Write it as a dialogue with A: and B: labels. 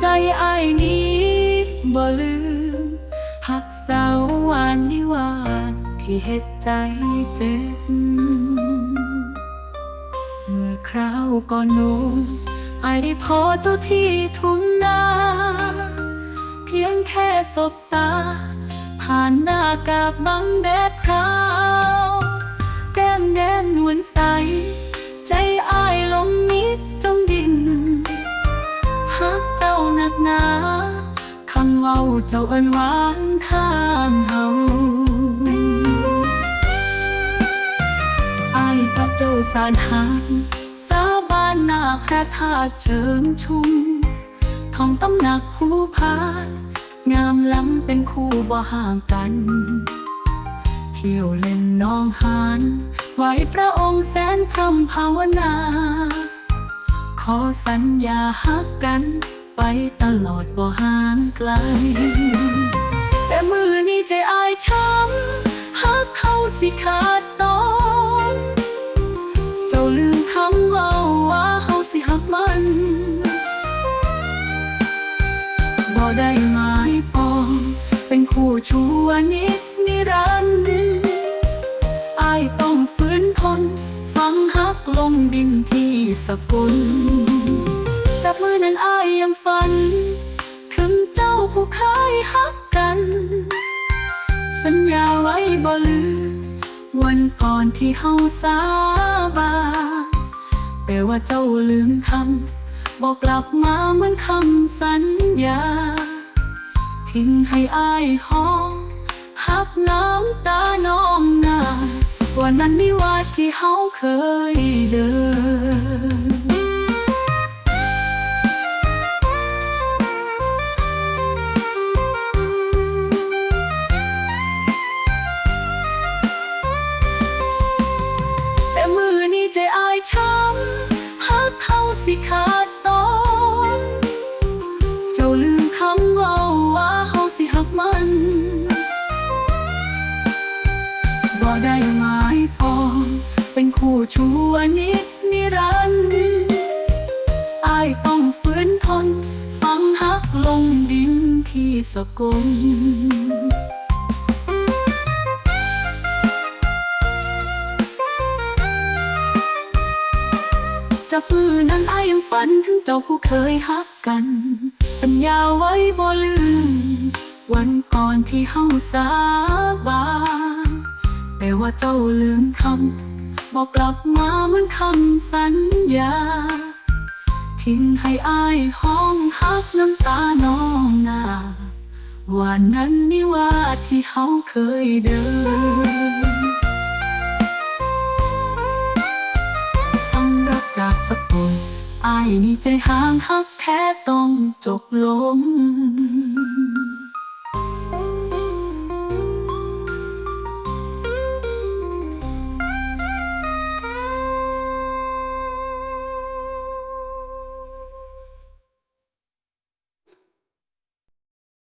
A: ใจไอ้หนีบ่ลืมหักสาววานนิวานที่เฮ็ดใจเจ็บเมื่อคราวก่อนนู้นไอได้พอเจ้าที่ทุ่งนาเพียงแค่สบตา ผ่านหน้ากาบบังแดดพรา นักหนาคำเว้าเจ้าเอินหวานทางเฮาอายกับเจ้าสานหางสาบานหน้าพระธาตุเชิงชุมทองตำหนักผู้พานงามล้ำเป็นคู่บ่ห่างกัน เที่ยวเล่นน้องหานไหวพระองค์แสนพรำภาวนา ขอสัญญาฮักกัน ไปตลอดบ่ห่างไกล แต่มือนี้ใจอายช้ำฮักเขาสิขาดตอนเจ้าลืมคำเว่าว่าเฮาสิฮักมันบ่ได้หมายปองเป็นคู่ชูวนิดนิรันดร์อายต้องฝืนทน ฟังฮักลงดินที่สกุล นั้นอายยังฝัน ถึงเจ้าผู้เคยฮักกัน สัญญาไว้บ่ลืมวันก่อนที่เฮาสาบานแปลว่าเจ้าลืมคำบอกกลับมาเหมือนคำสัญญา ทิ้งให้อายห้องฮับน้ำตาน้องนาวันนั้นนี่ว่าที่เฮาเคยเดิน ได้หมายปองเป็นคู่ชัวนิดนิรันดร์อายต้องฝืนทน ฟังฮักลงดินที่สกลจับมือนั้นอายยังฝันถึงเจ้าผู้เคยฮักกัน สัญญาไว้บ่ลืมวันก่อนที่เฮาสาบาน ว่าเจ้าลืมคำบอกกลับมาเหมือนคำสัญญา ทิ้งให้อายห้องฮักน้ำตาน้องนาวันนั้นนี่ว่าที่เฮาเคยเดินช่างรักจากสักุลอายนี่ใจห่างฮักแท้ต้องจบลง